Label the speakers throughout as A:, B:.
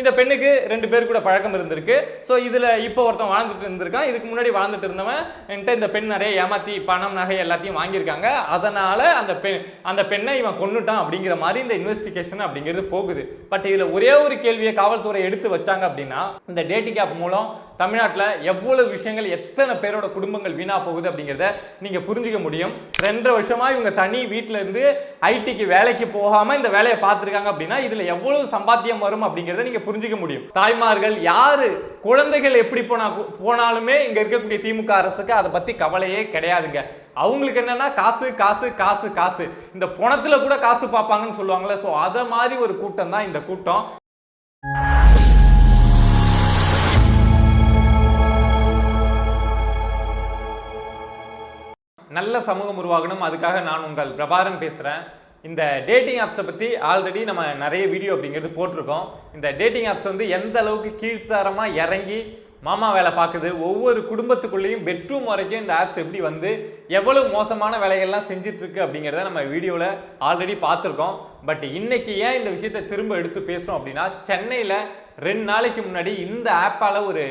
A: இந்த பெண்ணுக்கு ரெண்டு பேர் கூட பழக்கம் இருந்திருக்கு. ஸோ இதில் இப்போ ஒருத்தன் வாழ்ந்துட்டு இருந்திருக்கான். இதுக்கு முன்னாடி வாழ்ந்துட்டு இருந்தவன் என்கிட்ட இந்த பெண் நிறைய ஏமாத்தி பணம் நகை எல்லாத்தையும் வாங்கியிருக்காங்க. அதனால் அந்த பெண் அந்த பெண்ணை இவன் கொண்டுட்டான் அப்படிங்கிற மாதிரி இந்த இன்வெஸ்டிகேஷன் அப்படிங்கிறது போகுது. பட் இதில் ஒரே ஒரு கேள்வியை காவல்துறை எடுத்து வச்சாங்க அப்படின்னா இந்த டேட்டிங் ஆப் மூலம் தமிழ்நாட்டில் எவ்வளவு விஷயங்கள் எத்தனை பேரோட குடும்பங்கள் வீணாக போகுது அப்படிங்கிறத நீங்கள் புரிஞ்சுக்க முடியும். ரெண்டரை வருஷமாக இவங்க தனி வீட்டிலேருந்து ஐடிக்கு வேலைக்கு போகாமல் இந்த வேலையை பார்த்துருக்காங்க அப்படின்னா இதில் எவ்வளவு சம்பாத்தியம் வரும் அப்படிங்கிறத நீங்கள் புரிஞ்சுக்க முடியும். தாய்மார்கள் யார் குழந்தைகள் எப்படி போனா போனாலுமே இங்கே இருக்கக்கூடிய திமுக அரசுக்கு அதை பற்றி கவலையே கிடையாதுங்க. அவங்களுக்கு என்னன்னா காசு காசு காசு காசு. இந்த பணத்தில் கூட காசு பார்ப்பாங்கன்னு சொல்லுவாங்கல்ல ஸோ அதை மாதிரி ஒரு கூட்டம் தான் இந்த கூட்டம். நல்ல சமூகம் உருவாகணும். அதுக்காக நான் உங்கள் பிரபாரன் பேசுகிறேன் இந்த டேட்டிங் ஆப்ஸை பற்றி ஆல்ரெடி நம்ம நிறைய வீடியோ அப்படிங்கிறது போட்டிருக்கோம். இந்த டேட்டிங் ஆப்ஸ் வந்து எந்த அளவுக்கு கீழ்த்தரமாக இறங்கி மாமா வேலை பார்க்குது ஒவ்வொரு குடும்பத்துக்குள்ளேயும் பெட்ரூம் வரைக்கும் இந்த ஆப்ஸ் எப்படி வந்து எவ்வளவு மோசமான வேலைகள்லாம் செஞ்சிட்ருக்கு அப்படிங்கிறத நம்ம வீடியோவில் ஆல்ரெடி பார்த்துருக்கோம். பட் இன்னைக்கு ஏன் இந்த விஷயத்தை திரும்ப எடுத்து பேசுகிறோம் அப்படின்னா சென்னையில் ரெண்டு நாளைக்கு முன்னாடி இந்த ஆப்பால் ஒரு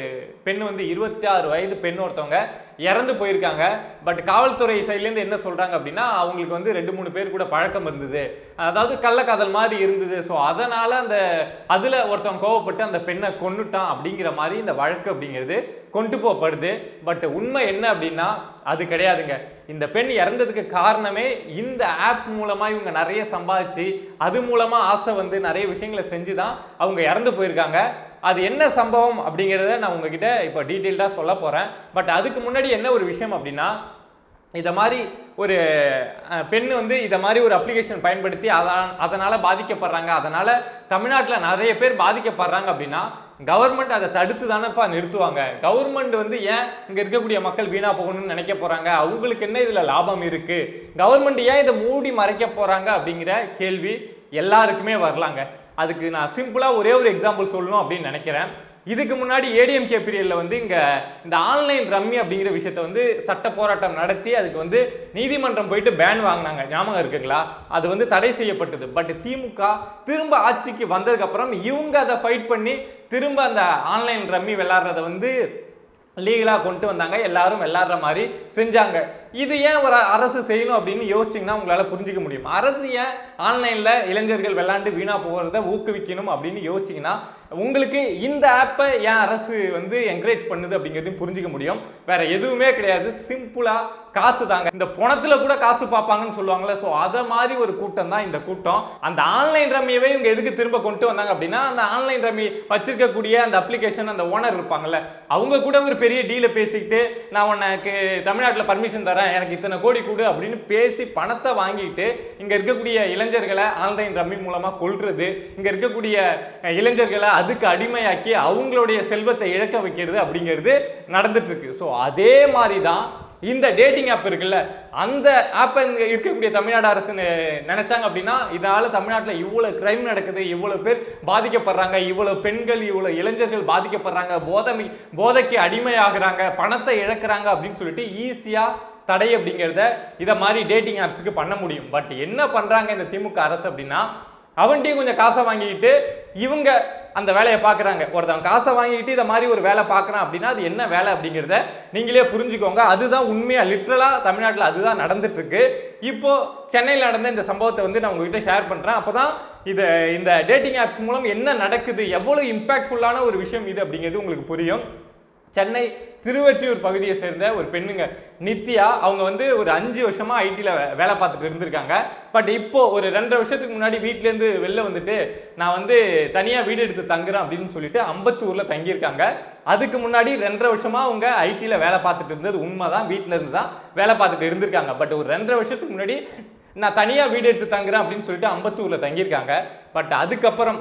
A: பெண் வந்து இருபத்தி ஆறு வயது பெண் ஒருத்தவங்க இறந்து போயிருக்காங்க. பட் காவல்துறை சைட்லேருந்து என்ன சொல்கிறாங்க அப்படின்னா அவங்களுக்கு வந்து ரெண்டு மூணு பேர் கூட பழக்கம் இருந்தது. அதாவது கள்ளக்காதல் மாதிரி இருந்தது. ஸோ அதனால் அந்த அதில் ஒருத்தவங்க கோவப்பட்டு அந்த பெண்ணை கொன்னுட்டான் அப்படிங்கிற மாதிரி இந்த வழக்கு அப்படிங்கிறது கொண்டு போகப்படுது. பட் உண்மை என்ன அப்படின்னா அது கிடையாதுங்க. இந்த பெண் இறந்ததுக்கு காரணமே இந்த ஆப் மூலமாக இவங்க நிறைய சம்பாதிச்சு அது மூலமாக ஆசை வந்து நிறைய விஷயங்களை செஞ்சு தான் அவங்க இறந்து போயிருக்காங்க. அது என்ன சம்பவம் அப்படிங்கிறத நான் உங்ககிட்ட இப்போ டீட்டெயில்டாக சொல்ல போகிறேன் பட் அதுக்கு முன்னாடி என்ன ஒரு விஷயம் அப்படின்னா இதை மாதிரி ஒரு பெண் வந்து இதை மாதிரி ஒரு அப்ளிகேஷன் பயன்படுத்தி அதான் அதனால் பாதிக்கப்படுறாங்க. அதனால் தமிழ்நாட்டில் நிறைய பேர் பாதிக்கப்படுறாங்க அப்படின்னா கவர்மெண்ட் அதை தடுத்து தானேப்பா நிறுத்துவாங்க. கவர்மெண்ட் வந்து ஏன் இங்கே இருக்கக்கூடிய மக்கள் வீணா போகணும்னு நினைக்க போகிறாங்க அவங்களுக்கு என்ன இதில் லாபம் இருக்குது கவர்மெண்ட் ஏன் இதை மூடி மறைக்க போகிறாங்க அப்படிங்கிற கேள்வி எல்லாருக்குமே வரலாங்க. அதுக்கு நான் சிம்பிளாக ஒரே ஒரு எக்ஸாம்பிள் சொல்லணும் அப்படின்னு நினைக்கிறேன். இதுக்கு முன்னாடி ஏடிஎம்கே பீரியடில் வந்து இங்கே இந்த ஆன்லைன் ரம்மி அப்படிங்கிற விஷயத்த வந்து சட்ட போராட்டம் நடத்தி அதுக்கு வந்து நீதிமன்றம் போயிட்டு பேன் வாங்கினாங்க. ஞாபகம் இருக்குங்களா? அது வந்து தடை செய்யப்பட்டது. பட் திமுக திரும்ப ஆட்சிக்கு வந்ததுக்கப்புறம் இவங்க அதை ஃபைட் பண்ணி திரும்ப அந்த ஆன்லைன் ரம்மி விளாட்றத வந்து லீகலாக கொண்டு வந்தாங்க. எல்லாரும் விளாட்ற மாதிரி செஞ்சாங்க. இது ஏன் ஒரு அரசு செய்யணும் அப்படின்னு யோசிச்சிங்கன்னா உங்களால் புரிஞ்சிக்க முடியும். அரசு ஏன் ஆன்லைனில் இளைஞர்கள் விளாண்டு வீணாக போகிறத ஊக்குவிக்கணும் அப்படின்னு யோசிச்சிங்கன்னா உங்களுக்கு இந்த ஆப்பை ஏன் அரசு வந்து என்கரேஜ் பண்ணுது அப்படிங்கிறதையும் புரிஞ்சுக்க முடியும். வேற எதுவுமே கிடையாது. சிம்பிளாக காசு தாங்க. இந்த பணத்தில் கூட காசு பார்ப்பாங்கன்னு சொல்லுவாங்கல்ல. ஸோ அதை மாதிரி ஒரு கூட்டம் தான் இந்த கூட்டம். அந்த ஆன்லைன் ரம்மியவே இவங்க எதுக்கு திரும்ப கொண்டு வந்தாங்க அப்படின்னா அந்த ஆன்லைன் ரம்மி வச்சிருக்கக்கூடிய அந்த அப்ளிகேஷன் அந்த ஓனர் இருப்பாங்கல்ல அவங்க கூட ஒரு பெரிய டீலை பேசிக்கிட்டு நான் உனக்கு தமிழ்நாட்டில் பர்மிஷன் தரேன். எனக்கு இத்தனை கோடி கொடு அப்படின்னு பேசி பணத்தை வாங்கிட்டு இங்கே இருக்கக்கூடிய இளைஞர்களை ஆன்லைன் ரம்மி மூலமாக கொள்வது இங்கே இருக்கக்கூடிய இளைஞர்களை அதுக்கு அடிமையாக்கி அவங்களுடைய செல்வத்தை இழக்க வைக்கிறது அப்படிங்கிறது நடந்துட்டுருக்கு ஸோ அதே மாதிரி தான் இந்த டேட்டிங் ஆப் இருக்குல்ல அந்த ஆப்பை இங்கே இருக்கக்கூடிய தமிழ்நாடு அரசு நினைச்சாங்க அப்படின்னா இதனால் தமிழ்நாட்டில் இவ்வளோ கிரைம் நடக்குது இவ்வளோ பேர் பாதிக்கப்படுறாங்க இவ்வளோ பெண்கள் இவ்வளோ இளைஞர்கள் பாதிக்கப்படுறாங்க போதை போதைக்கு அடிமையாகிறாங்க பணத்தை இழக்கிறாங்க அப்படின்னு சொல்லிட்டு ஈஸியாக தடை அப்படிங்கிறத இதை மாதிரி டேட்டிங் ஆப்ஸுக்கு பண்ண முடியும். பட் என்ன பண்ணுறாங்க இந்த திமுக அரசு அப்படின்னா அவன்கிட்டயும் கொஞ்சம் காசை வாங்கிக்கிட்டு இவங்க அந்த வேலையை பார்க்குறாங்க. ஒருத்தவங்க காசை வாங்கிக்கிட்டு இதை மாதிரி ஒரு வேலை பார்க்குறான் அப்படின்னா அது என்ன வேலை அப்படிங்கிறத நீங்களே புரிஞ்சுக்கோங்க. அதுதான் உண்மையாக லிட்ரலாக தமிழ்நாட்டில் அதுதான் நடந்துட்டுருக்கு. இப்போது சென்னையில் நடந்த இந்த சம்பவத்தை வந்து நான் உங்ககிட்ட ஷேர் பண்ணுறேன் அப்போ தான் இது இந்த டேட்டிங் ஆப்ஸ் மூலம் என்ன நடக்குது எவ்வளோ இம்பாக்ட்ஃபுல்லான ஒரு விஷயம் இது அப்படிங்கிறது உங்களுக்கு புரியும். சென்னை திருவெற்றியூர் பகுதியை சேர்ந்த ஒரு பெண்ணுங்க. நித்யா அவங்க வந்து ஒரு அஞ்சு வருஷமாக ஐடியில் வேலை பார்த்துட்டு இருந்திருக்காங்க. பட் இப்போது ஒரு ரெண்டரை வருஷத்துக்கு முன்னாடி வீட்டிலேருந்து வெளில வந்துட்டு நான் வந்து தனியாக வீடு எடுத்து தங்குறேன் அப்படின்னு சொல்லிட்டு அம்பத்தூரில் தங்கியிருக்காங்க. அதுக்கு முன்னாடி ரெண்டரை வருஷமாக அவங்க ஐடியில் வேலை பார்த்துட்டு இருந்தது உண்மைதான் வீட்டில் இருந்து தான் வேலை பார்த்துட்டு இருந்திருக்காங்க. பட் ஒரு ரெண்டரை வருஷத்துக்கு முன்னாடி நான் தனியாக வீடு எடுத்து தங்குறேன் அப்படின்னு சொல்லிட்டு அம்பத்தூரில் தங்கியிருக்காங்க. பட் அதுக்கப்புறம்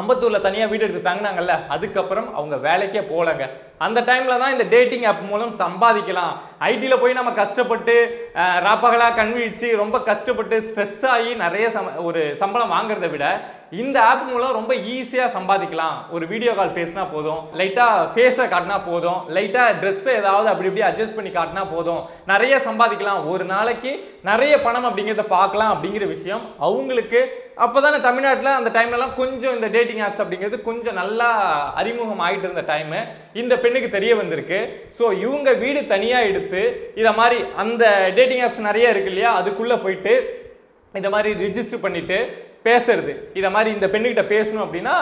A: அம்பத்தூரில் தனியாக வீடு எடுத்து தங்கினாங்கல்ல அதுக்கப்புறம் அவங்க வேலைக்கே போகலங்க. அந்த டைமில் தான் இந்த டேட்டிங் ஆப் மூலம் சம்பாதிக்கலாம். ஐடியில் போய் நம்ம கஷ்டப்பட்டு ராப்பகலாக கண்விழிச்சு ரொம்ப கஷ்டப்பட்டு ஸ்ட்ரெஸ் ஆகி நிறைய சம ஒரு சம்பளம் வாங்குறத விட இந்த ஆப் மூலம் ரொம்ப ஈஸியாக சம்பாதிக்கலாம். ஒரு வீடியோ கால் பேசினா போதும். லைட்டாக ஃபேஸை காட்டினா போதும். லைட்டாக ட்ரெஸ்ஸை ஏதாவது அப்படி இப்படி அட்ஜஸ்ட் பண்ணி காட்டினா போதும். நிறைய சம்பாதிக்கலாம். ஒரு நாளைக்கு நிறைய பணம் அப்படிங்கிறத பார்க்கலாம் அப்படிங்கிற விஷயம் அவங்களுக்கு அப்போ தானே தமிழ்நாட்டில் அந்த டைம்லலாம் கொஞ்சம் இந்த டேட்டிங் ஆப்ஸ் அப்படிங்கிறது கொஞ்சம் நல்லா அறிமுகம் ஆகிட்டு இருந்த டைமு இந்த பெண்ணுக்கு தெரிய வந்திருக்கு. ஸோ இவங்க வீடு தனியாக எடுத்து இதை மாதிரி அந்த டேட்டிங் ஆப்ஸ் நிறைய இருக்கு இல்லையா? அதுக்குள்ளே போயிட்டு இந்த மாதிரி ரிஜிஸ்டர் பண்ணிவிட்டு பேசுறது. இதை மாதிரி இந்த பெண்ணுக்கிட்ட பேசணும் அப்படின்னா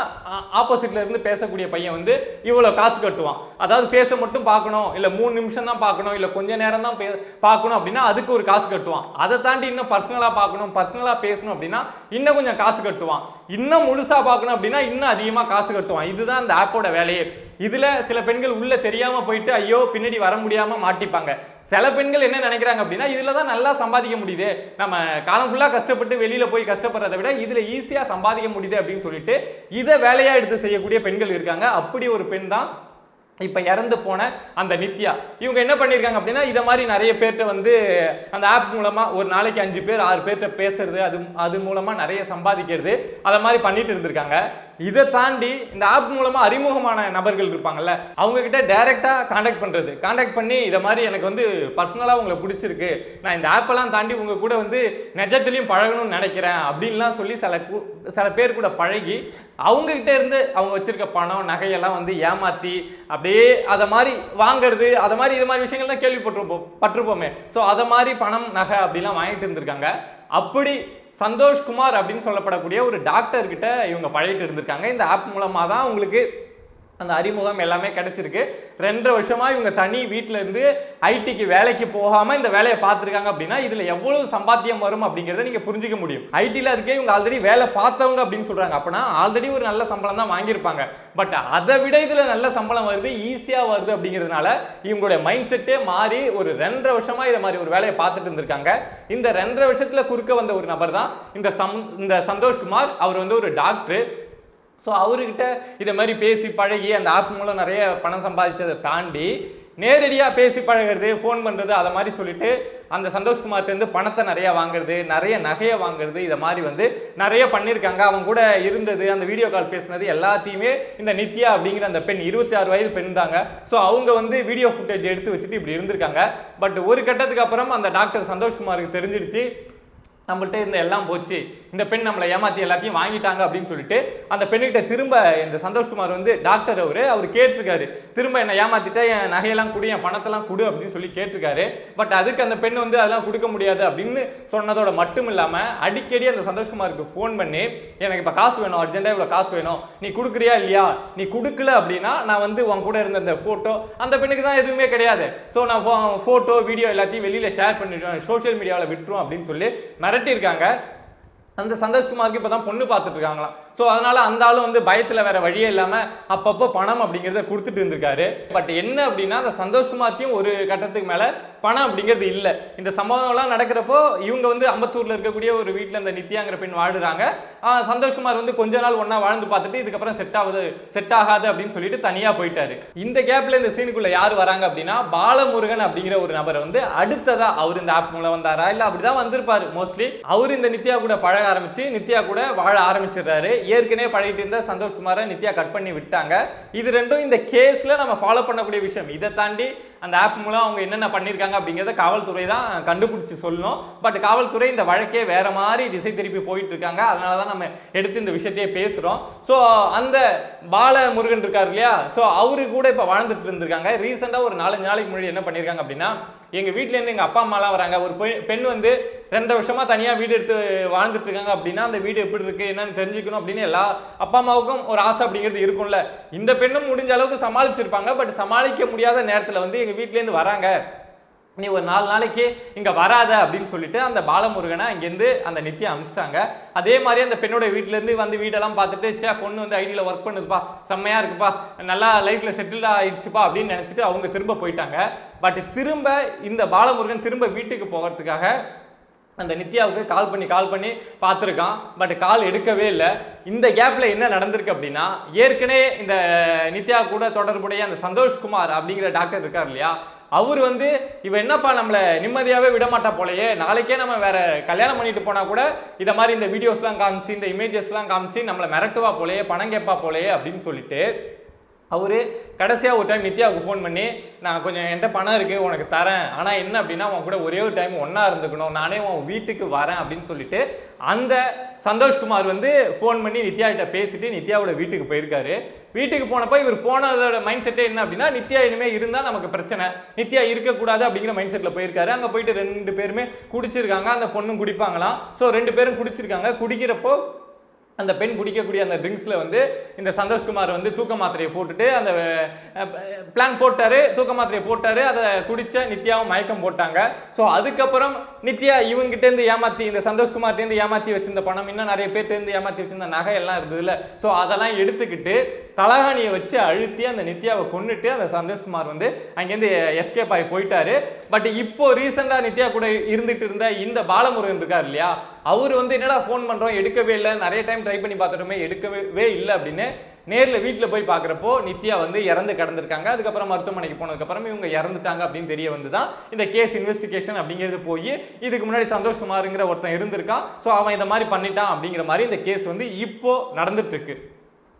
A: ஆப்போசிட்ல இருந்து பேசக்கூடிய பையன் வந்து இவ்வளோ காசு கட்டுவான். அதாவது ஃபேஸை மட்டும் பார்க்கணும் இல்லை மூணு நிமிஷம் தான் பார்க்கணும் இல்லை கொஞ்ச நேரம் தான் பே- பார்க்கணும் அப்படின்னா அதுக்கு ஒரு காசு கட்டுவான். அதை தாண்டி இன்னும் பர்சனலாக பார்க்கணும் பர்சனலாக பேசணும் அப்படின்னா இன்னும் கொஞ்சம் காசு கட்டுவான். இன்னும் முழுசாக பார்க்கணும் அப்படின்னா இன்னும் அதிகமாக காசு கட்டுவான். இதுதான் இந்த ஆப்போட வேலையே. இதில் சில பெண்கள் உள்ளே தெரியாமல் போயிட்டு ஐயோ பின்னாடி வர முடியாமல் மாட்டிப்பாங்க. சில பெண்கள் என்ன நினைக்கிறாங்க அப்படின்னா இதில் தான் நல்லா சம்பாதிக்க முடியுது. நம்ம காலம் ஃபுல்லாக கஷ்டப்பட்டு வெளியில் போய் கஷ்டப்படுறதை விட இதில் ஈஸியாக சம்பாதிக்க முடியுது அப்படின்னு சொல்லிட்டு இதை வேலையாக எடுத்து செய்யக்கூடிய பெண்கள் இருக்காங்க. அப்படி ஒரு பெண் தான் இப்போ இறந்து போன அந்த நித்யா. இவங்க என்ன பண்ணியிருக்காங்க அப்படின்னா இதை மாதிரி நிறைய பேர்கிட்ட வந்து அந்த ஆப் மூலமாக ஒரு நாளைக்கு அஞ்சு பேர் ஆறு பேர்கிட்ட பேசுறது அது அது மூலமாக நிறைய சம்பாதிக்கிறது அதை மாதிரி பண்ணிட்டு இருந்திருக்காங்க. இதை தாண்டி இந்த ஆப் மூலமாக அறிமுகமான நபர்கள் இருப்பாங்கல்ல அவங்க கிட்ட டைரெக்டாக காண்டாக்ட் பண்ணுறது காண்டாக்ட் பண்ணி இதை மாதிரி எனக்கு வந்து பர்சனலாக உங்களை பிடிச்சிருக்கு. நான் இந்த ஆப்பெல்லாம் தாண்டி உங்கள் கூட வந்து நெஜத்துலேயும் பழகணும்னு நினைக்கிறேன் அப்படின்லாம் சொல்லி சில சில பேர் கூட பழகி அவங்கக்கிட்ட இருந்து அவங்க வச்சுருக்க பணம் நகையெல்லாம் வந்து ஏமாற்றி அப்படியே அதை மாதிரி வாங்கிறது அதை மாதிரி இது மாதிரி விஷயங்கள்லாம் கேள்விப்பட்டிருப்போம் பட்டிருப்போமே. ஸோ அதை மாதிரி பணம் நகை அப்படிலாம் வாங்கிட்டு இருந்திருக்காங்க. அப்படி சந்தோஷ்குமார் அப்படின்னு சொல்லப்படக்கூடிய ஒரு டாக்டர் கிட்ட இவங்க பழகிட்டு இருந்திருக்காங்க. இந்த ஆப் மூலமாக தான் உங்களுக்கு அந்த அறிமுகம் எல்லாமே கிடச்சிருக்கு. ரெண்டரை வருஷமாக இவங்க தனி வீட்டிலேருந்து ஐடிக்கு வேலைக்கு போகாமல் இந்த வேலையை பார்த்துருக்காங்க அப்படின்னா இதில் எவ்வளோ சம்பாத்தியம் வரும் அப்படிங்கிறத நீங்கள் புரிஞ்சுக்க முடியும். ஐடியில் அதுக்கே இவங்க ஆல்ரெடி வேலை பார்த்தவங்க அப்படின்னு சொல்கிறாங்க அப்படின்னா ஆல்ரெடி ஒரு நல்ல சம்பளம் தான் வாங்கியிருப்பாங்க. பட் அதை விட இதில் நல்ல சம்பளம் வருது ஈஸியாக வருது அப்படிங்கிறதுனால இவங்களுடைய மைண்ட் செட்டே மாறி ஒரு ரெண்டரை வருஷமாக இதை மாதிரி ஒரு வேலையை பார்த்துட்டு இருந்திருக்காங்க. இந்த ரெண்டரை வருஷத்தில் குறுக்க வந்த ஒரு நபர் தான் இந்த சம் இந்த சந்தோஷ்குமார். அவர் வந்து ஒரு டாக்டர் ஸோ அவர்கிட்ட இதை மாதிரி பேசி பழகி அந்த ஆப் மூலம் நிறைய பணம் சம்பாதிச்சதை தாண்டி நேரடியாக பேசி பழகிறது ஃபோன் பண்ணுறது அதை மாதிரி சொல்லிட்டு அந்த சந்தோஷ்குமார்ட்டேருந்து பணத்தை நிறைய வாங்குறது நிறைய நகையை வாங்குறது இதை மாதிரி வந்து நிறைய பண்ணியிருக்காங்க. அவங்க கூட இருந்தது அந்த வீடியோ கால் பேசுனது எல்லாத்தையுமே இந்த நித்யா அப்படிங்கிற அந்த பெண் இருபத்தி ஆறு வயது பெண் தாங்க. ஸோ அவங்க வந்து வீடியோ ஃபுட்டேஜ் எடுத்து வச்சுட்டு இப்படி இருந்திருக்காங்க. பட் ஒரு கட்டத்துக்கு அப்புறம் அந்த டாக்டர் சந்தோஷ்குமாருக்கு தெரிஞ்சிருச்சு நம்மள்ட்ட இருந்த எல்லாம் போச்சு. இந்த பெண் நம்மளை ஏமாற்றி எல்லாத்தையும் வாங்கிட்டாங்க அப்படின்னு சொல்லிட்டு அந்த பெண்ணுக்கிட்ட திரும்ப இந்த சந்தோஷ்குமார் வந்து டாக்டர் அவர் அவர் கேட்டிருக்காரு. திரும்ப என்னை ஏமாத்திட்டா என் நகையெல்லாம் கொடு என் பணத்தெல்லாம் கொடு அப்படின்னு சொல்லி கேட்டிருக்காரு. பட் அதுக்கு அந்த பெண் வந்து அதெல்லாம் கொடுக்க முடியாது அப்படின்னு சொன்னதோட மட்டும் இல்லாமல் அடிக்கடி அந்த சந்தோஷ்குமாருக்கு ஃபோன் பண்ணி எனக்கு இப்போ காசு வேணும் அர்ஜென்ட்டாக இவ்வளோ காசு வேணும். நீ கொடுக்குறியா இல்லையா? நீ கொடுக்கல அப்படின்னா நான் வந்து உன் கூட இருந்த அந்த ஃபோட்டோ அந்த பெண்ணுக்கு தான் எதுவுமே கிடையாது. ஸோ நான் ஃபோட்டோ வீடியோ எல்லாத்தையும் வெளியில் ஷேர் பண்ணிடுவேன். சோஷியல் மீடியாவில் விட்டுரும் அப்படின்னு சொல்லி நிறைய மிரட்டியிருக்காங்க. அந்த சந்தோஷ்குமாருக்கு இப்போ தான் பொண்ணு பார்த்துட்டு இருக்காங்களாம் ஸோ அதனால் அந்த ஆளும் வந்து பயத்தில் வேற வழியே இல்லாமல் அப்பப்போ பணம் அப்படிங்கிறத கொடுத்துட்டு இருந்திருக்காரு. பட் என்ன அப்படின்னா அந்த சந்தோஷ்குமார்த்தையும் ஒரு கட்டத்துக்கு மேலே பணம் அப்படிங்கிறது இல்லை. இந்த சம்பவம்லாம் நடக்கிறப்போ இவங்க வந்து அம்பத்தூரில் இருக்கக்கூடிய ஒரு வீட்டில் இந்த நித்யாங்கிற பெண் வாழுறாங்க. சந்தோஷ்குமார் வந்து கொஞ்ச நாள் ஒன்றா வாழ்ந்து பார்த்துட்டு இதுக்கப்புறம் செட் ஆகுது செட் ஆகாது அப்படின்னு சொல்லிட்டு தனியாக போயிட்டாரு. இந்த கேப்பில் இந்த சீனுக்குள்ளே யார் வராங்க அப்படின்னா பாலமுருகன் அப்படிங்கிற ஒரு நபர் வந்து அடுத்ததாக அவர் இந்த ஆப் மூலம் வந்தாரா? இல்லை அப்படி தான் வந்திருப்பார் மோஸ்ட்லி அவர் இந்த நித்யா கூட பழக ஆரம்பிச்சு நித்யா கூட வாழ ஆரம்பிச்சிடுறாரு. ஏற்கனவே பழகிட்டு இருந்த சந்தோஷ்குமாரை நித்யா கட் பண்ணி விட்டாங்க. இது ரெண்டும் இந்த கேஸ்ல நம்ம ஃபாலோ பண்ணக்கூடிய விஷயம். இதை தாண்டி அந்த ஆப் மூலம் அவங்க என்னென்ன பண்ணியிருக்காங்க அப்படிங்கிறத காவல்துறை தான் கண்டுபிடிச்சி சொல்லணும். பட் காவல்துறை இந்த வழக்கே வேறு மாதிரி திசை திருப்பி போயிட்டு இருக்காங்க அதனால தான் நம்ம எடுத்து இந்த விஷயத்தையே பேசுகிறோம் ஸோ அந்த பால முருகன் இருக்கார் இல்லையா? ஸோ அவரு கூட இப்போ வாழ்ந்துட்டு இருந்திருக்காங்க. ரீசெண்டாக ஒரு நாலஞ்சு நாளைக்கு முன்னாடி என்ன பண்ணியிருக்காங்க அப்படின்னா எங்கள் வீட்டிலேருந்து எங்கள் அப்பா அம்மாலாம் வராங்க. ஒரு பெண் பெண் வந்து ரெண்டு வருஷமாக தனியாக வீடு எடுத்து வாழ்ந்துட்டு இருக்காங்க அப்படின்னா அந்த வீடு எப்படி இருக்குது என்னன்னு தெரிஞ்சுக்கணும் அப்படின்னு எல்லா அப்பா அம்மாவுக்கும் ஒரு ஆசை அப்படிங்கிறது இருக்கும்ல. இந்த பெண்ணும் முடிஞ்ச அளவுக்கு சமாளிச்சிருப்பாங்க. பட் சமாளிக்க முடியாத நேரத்தில் வந்து எங்கள் வீட்டிலேருந்து வராங்க. நீ ஒரு நாலு நாளைக்கு இங்கே வராத அப்படின்னு சொல்லிட்டு அந்த பாலமுருகனை அங்கேருந்து அந்த நித்தியம் அமிச்சிட்டாங்க. அதே மாதிரி அந்த பெண்ணோட வீட்டிலேருந்து வந்து வீடெல்லாம் பார்த்துட்டு சே பொண்ணு வந்து ஐடியில் ஒர்க் பண்ணுதுப்பா செம்மையாக இருக்குப்பா நல்லா லைஃப்பில் செட்டில் ஆயிடுச்சுப்பா அப்படின்னு நினச்சிட்டு அவங்க திரும்ப போயிட்டாங்க. பட் திரும்ப இந்த பாலமுருகன் திரும்ப வீட்டுக்கு போகிறதுக்காக அந்த நித்யாவுக்கு கால் பண்ணி கால் பண்ணி பார்த்துருக்கான். பட் கால் எடுக்கவே இல்லை. இந்த கேப்பில் என்ன நடந்திருக்கு அப்படின்னா ஏற்கனவே இந்த நித்யா கூட தொடர்புடைய அந்த சந்தோஷ்குமார் அப்படிங்கிற டாக்டர் இருக்கார் இல்லையா? அவர் வந்து இவ என்னப்பா நம்மளை நிம்மதியாகவே விடமாட்டா போலையே. நாளைக்கே நம்ம வேற கல்யாணம் பண்ணிட்டு போனால் கூட இதை மாதிரி இந்த வீடியோஸ்லாம் காமிச்சு இந்த இமேஜஸ்லாம் காமிச்சு நம்மளை மிரட்டுவா போலையே பணம் கேட்பா போலயே அப்படின்னு சொல்லிட்டு அவர் கடைசியாக ஒரு டைம் நித்யாவுக்கு ஃபோன் பண்ணி நான் கொஞ்சம் என்கிட்ட பணம் இருக்குது உனக்கு தரேன். ஆனால் என்ன அப்படின்னா உன் கூட ஒரே ஒரு டைம் ஒன்றா இருந்துக்கணும். நானே உன் வீட்டுக்கு வரேன் அப்படின்னு சொல்லிட்டு அந்த சந்தோஷ்குமார் வந்து ஃபோன் பண்ணி நித்யாகிட்ட பேசிட்டு நித்யாவோட வீட்டுக்கு போயிருக்காரு. வீட்டுக்கு போனப்போ இவர் போனதோட மைண்ட் செட்டே என்ன அப்படின்னா நித்யா இனிமேல் இருந்தால் நமக்கு பிரச்சனை. நித்யா இருக்கக்கூடாது அப்படிங்கிற மைண்ட் செட்டில் போயிருக்காரு. அங்கே போயிட்டு ரெண்டு பேருமே குடிச்சிருக்காங்க. அந்த பொண்ணும் குடிப்பாங்களாம். ஸோ ரெண்டு பேரும் குடிச்சிருக்காங்க. குடிக்கிறப்போ அந்த பெண் குடிக்கக்கூடிய அந்த ட்ரிங்க்ஸில் வந்து இந்த சந்தோஷ்குமார் வந்து தூக்க மாத்திரையை போட்டுட்டு அந்த பிளான் போட்டார். தூக்க மாத்திரையை போட்டார். அதை குடித்த நித்யாவும் மயக்கம் போட்டாங்க. ஸோ அதுக்கப்புறம் நித்யா இவங்கிட்டேருந்து ஏமாற்றி இந்த சந்தோஷ்குமார்ட்டேருந்து ஏமாற்றி வச்சிருந்த பணம் இன்னும் நிறைய பேர்ட்டேருந்து ஏமாற்றி வச்சிருந்த நகை எல்லாம் இருந்ததுல. ஸோ அதெல்லாம் எடுத்துக்கிட்டு தலகாணியை வச்சு அழுத்தி அந்த நித்யாவை கொண்டுட்டு அந்த சந்தோஷ்குமார் வந்து அங்கேருந்து எஸ்கேப் ஆகி போயிட்டாரு. பட் இப்போ ரீசெண்டாக நித்யா கூட இருந்துகிட்டு இருந்த இந்த பாலமுருகன் இருக்கார் இல்லையா அவர் வந்து என்னடா ஃபோன் பண்ணுறோம் எடுக்கவே இல்லை. நிறைய டைம் ட்ரை பண்ணி பார்த்துட்டோமே எடுக்கவே இல்லை அப்படின்னு நேரில் வீட்டில் போய் பார்க்குறப்போ நித்யா வந்து இறந்து கிடந்திருக்காங்க. அதுக்கப்புறம் மருத்துவமனைக்கு போனதுக்கப்புறம் இவங்க இறந்துட்டாங்க அப்படின்னு தெரிய வந்து தான் இந்த கேஸ் இன்வெஸ்டிகேஷன் அப்படிங்கிறது போய் இதுக்கு முன்னாடி சந்தோஷ்குமாருங்கிற ஒருத்தன் இருந்திருக்கான். ஸோ அவன் இந்த மாதிரி பண்ணிட்டான் அப்படிங்கிற மாதிரி இந்த கேஸ் வந்து இப்போ நடந்துட்டுருக்கு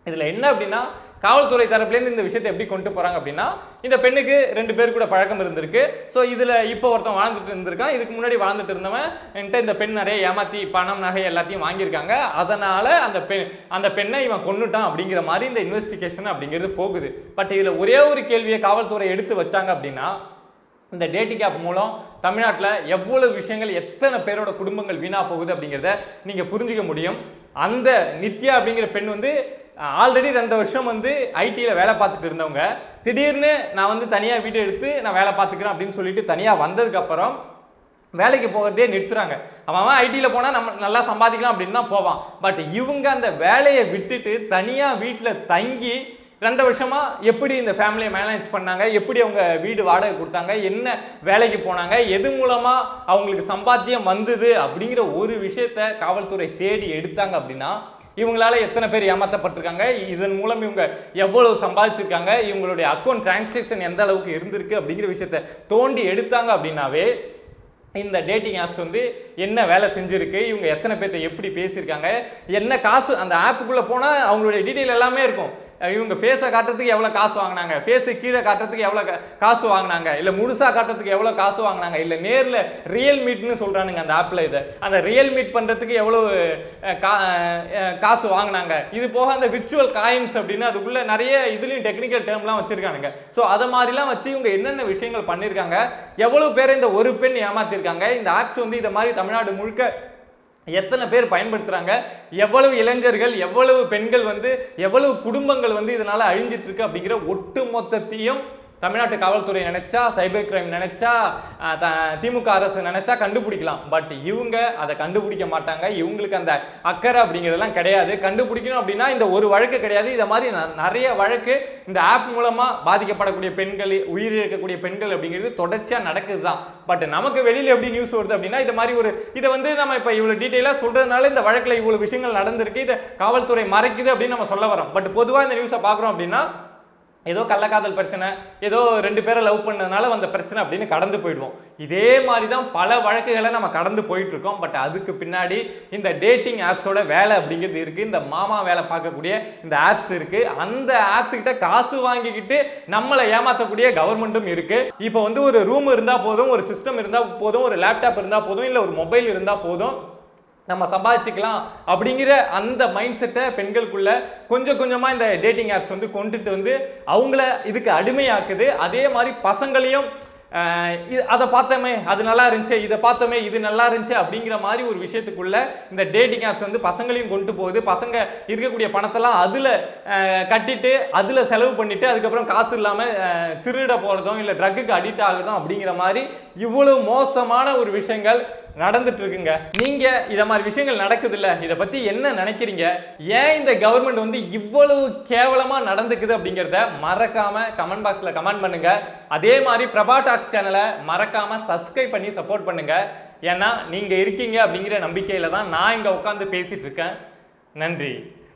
A: இதில் என்ன அப்படின்னா காவல்துறை தரப்புலேருந்து இந்த விஷயத்தை எப்படி கொண்டு போகிறாங்க அப்படின்னா இந்த பெண்ணுக்கு ரெண்டு பேர் கூட பழக்கம் இருந்திருக்கு. ஸோ இதில் இப்போ ஒருத்தன் வாழ்ந்துட்டு இருந்திருக்கான். இதுக்கு முன்னாடி வாழ்ந்துட்டு இருந்தவன் என்கிட்ட இந்த பெண் நிறைய ஏமாற்றி பணம் நகை எல்லாத்தையும் வாங்கியிருக்காங்க. அதனால் அந்த பெண் அந்த பெண்ணை இவன் கொன்னுட்டான் அப்படிங்கிற மாதிரி இந்த இன்வெஸ்டிகேஷன் அப்படிங்கிறது போகுது. பட் இதில் ஒரே ஒரு கேள்வியை காவல்துறை எடுத்து வச்சாங்க அப்படின்னா இந்த டேட்டிங் ஆப் மூலம் தமிழ்நாட்டில் எவ்வளவு விஷயங்கள் எத்தனை பேரோட குடும்பங்கள் வீணாக போகுது அப்படிங்கிறத நீங்கள் புரிஞ்சிக்க முடியும். அந்த நித்யா அப்படிங்கிற பெண் வந்து ஆல்ரெடி ரெண்டு வருஷம் வந்து ஐடியில் வேலை பார்த்துட்டு இருந்தவங்க. திடீர்னு நான் வந்து தனியாக வீடு எடுத்து நான் வேலை பார்த்துக்கிறேன் அப்படின்னு சொல்லிட்டு தனியாக வந்ததுக்கப்புறம் வேலைக்கு போகிறதே நிறுத்துறாங்க. அவன் அவன் ஐடியில் போனால் நம்ம நல்லா சம்பாதிக்கலாம் அப்படின்னு தான் போவான். பட் இவங்க அந்த வேலையை விட்டுட்டு தனியாக வீட்டில் தங்கி ரெண்டு வருஷமாக எப்படி இந்த ஃபேமிலியை மேனேஜ் பண்ணாங்க? எப்படி அவங்க வீடு வாடகை கொடுத்தாங்க? என்ன வேலைக்கு போனாங்க? எது மூலமாக அவங்களுக்கு சம்பாத்தியம் வந்தது? அப்படிங்கிற ஒரு விஷயத்த காவல்துறை தேடி எடுத்தாங்க அப்படின்னா இவங்களால எத்தனை பேர் ஏமாற்றப்பட்டிருக்காங்க இதன் மூலம் இவங்க எவ்வளவு சம்பாதிச்சிருக்காங்க? இவங்களுடைய அக்கௌண்ட் டிரான்சாக்ஷன் எந்த அளவுக்கு இருந்திருக்கு அப்படிங்கிற விஷயத்த தோண்டி எடுத்தாங்க அப்படின்னாவே இந்த டேட்டிங் ஆப்ஸ் வந்து என்ன வேலை செஞ்சுருக்கு இவங்க எத்தனை பேர்த்த எப்படி பேசியிருக்காங்க என்ன காசு அந்த ஆப்புக்குள்ளே போனால் அவங்களுடைய டீட்டெயில் எல்லாமே இருக்கும். இவங்க ஃபேஸை காட்டுறதுக்கு எவ்வளோ காசு வாங்கினாங்க ஃபேஸு கீழே காட்டுறதுக்கு எவ்வளோ காசு வாங்கினாங்க இல்லை முழுசாக காட்டுறதுக்கு எவ்வளோ காசு வாங்கினாங்க இல்லை நேரில் ரியல் மீட்னு சொல்கிறானுங்க அந்த ஆப்பில் இதை. அந்த ரியல் மீட் பண்ணுறதுக்கு எவ்வளோ கா காசு வாங்கினாங்க. இது போக அந்த விர்ச்சுவல் காயின்ஸ் அப்படின்னு அதுக்குள்ளே நிறைய இதுலேயும் டெக்னிக்கல் டேர்ம்லாம் வச்சுருக்கானுங்க. ஸோ அதை மாதிரிலாம் வச்சு இவங்க என்னென்ன விஷயங்கள் பண்ணியிருக்காங்க எவ்வளோ பேர் இந்த ஒரு பெண் ஏமாத்திருக்காங்க இந்த ஆப்ஸ் வந்து இதை மாதிரி தமிழ்நாடு முழுக்க எத்தனை பேர் பயன்படுத்துகிறாங்க எவ்வளவு இளைஞர்கள் எவ்வளவு பெண்கள் வந்து எவ்வளவு குடும்பங்கள் வந்து இதனால் அழிஞ்சிட்ருக்கு அப்படிங்கிற ஒட்டு மொத்தத்தையும் தமிழ்நாட்டு காவல்துறை நினைச்சா சைபர் கிரைம் நினைச்சா த- திமுக அரசு நினைச்சா கண்டுபிடிக்கலாம். பட் இவங்க அதை கண்டுபிடிக்க மாட்டாங்க. இவங்களுக்கு அந்த அக்கறை அப்படிங்கிறதெல்லாம் கிடையாது. கண்டுபிடிக்கணும் அப்படின்னா இந்த ஒரு வழக்கு கிடையாது. இதை மாதிரி ந- நிறைய வழக்கு இந்த ஆப் மூலமா பாதிக்கப்படக்கூடிய பெண்கள் உயிரிழக்கக்கூடிய பெண்கள் அப்படிங்கிறது தொடர்ச்சியாக நடக்குது தான் பட் நமக்கு வெளியில் எப்படி நியூஸ் வருது அப்படின்னா இது மாதிரி ஒரு இதை வந்து நம்ம இப்போ இவ்வளோ டீட்டெயிலாக சொல்றதுனால இந்த வழக்கில் இவ்வளோ விஷயங்கள் நடந்திருக்கு. இதை காவல்துறை மறைக்குது அப்படின்னு நம்ம சொல்ல வரோம். பட் பொதுவாக இந்த நியூஸை பார்க்குறோம் அப்படின்னா ஏதோ கள்ளக்காதல் பிரச்சனை ஏதோ ரெண்டு பேரை லவ் பண்ணதுனால வந்த பிரச்சனை அப்படின்னு கடந்து போயிடுவோம். இதே மாதிரி தான் பல வழக்குகளை நம்ம கடந்து போயிட்டு இருக்கோம் பட் அதுக்கு பின்னாடி இந்த டேட்டிங் ஆப்ஸோட வேலை அப்படிங்கிறது இருக்குது இந்த மாமா வேலை பார்க்கக்கூடிய இந்த ஆப்ஸ் இருக்குது அந்த ஆப்ஸ்கிட்ட காசு வாங்கிக்கிட்டு நம்மளை ஏமாற்றக்கூடிய கவர்மெண்ட்டும் இருக்குது இப்போ வந்து ஒரு ரூம் இருந்தால் போதும் ஒரு சிஸ்டம் இருந்தால் போதும் ஒரு லேப்டாப் இருந்தால் போதும் இல்லை ஒரு மொபைல் இருந்தால் போதும். நம்ம சம்பாதிச்சுக்கலாம் அப்படிங்கிற அந்த மைண்ட் செட்டை பெண்களுக்குள்ள கொஞ்சம் கொஞ்சமாக இந்த டேட்டிங் ஆப்ஸ் வந்து கொண்டுட்டு வந்து அவங்கள இதுக்கு அடிமையாக்குது. அதே மாதிரி பசங்களையும் இது அதை பார்த்தோமே அது நல்லா இருந்துச்சு இதை பார்த்தோமே இது நல்லா இருந்துச்சு அப்படிங்கிற மாதிரி ஒரு விஷயத்துக்குள்ள இந்த டேட்டிங் ஆப்ஸ் வந்து பசங்களையும் கொண்டு போகுது. பசங்க இருக்கக்கூடிய பணத்தெல்லாம் அதில் கட்டிட்டு அதில் செலவு பண்ணிவிட்டு அதுக்கப்புறம் காசு இல்லாமல் திருட போகிறதும் இல்லை ட்ரக்குக்கு அடிக்ட் ஆகுறதும் அப்படிங்கிற மாதிரி இவ்வளோ மோசமான ஒரு விஷயங்கள் நடந்துட்டு இருக்குங்க நீங்க இத மாதிரி விஷயங்கள் நடக்குது இல்ல இத பத்தி என்ன நினைக்கிறீங்க? ஏன் இந்த கவர்மெண்ட் வந்து இவ்வளவு கேவலமா நடந்துக்குது அப்படிங்கறத மறக்காம கமெண்ட் பாக்ஸ்ல கமெண்ட் பண்ணுங்க. அதே மாதிரி பிரபா டாக்ஸ் சேனலை மறக்காம சப்ஸ்கிரைப் பண்ணி சப்போர்ட் பண்ணுங்க. ஏன்னா நீங்க இருக்கீங்க அப்படிங்கிற நம்பிக்கையில தான் நான் இங்க உட்காந்து பேசிட்டு இருக்கேன் நன்றி.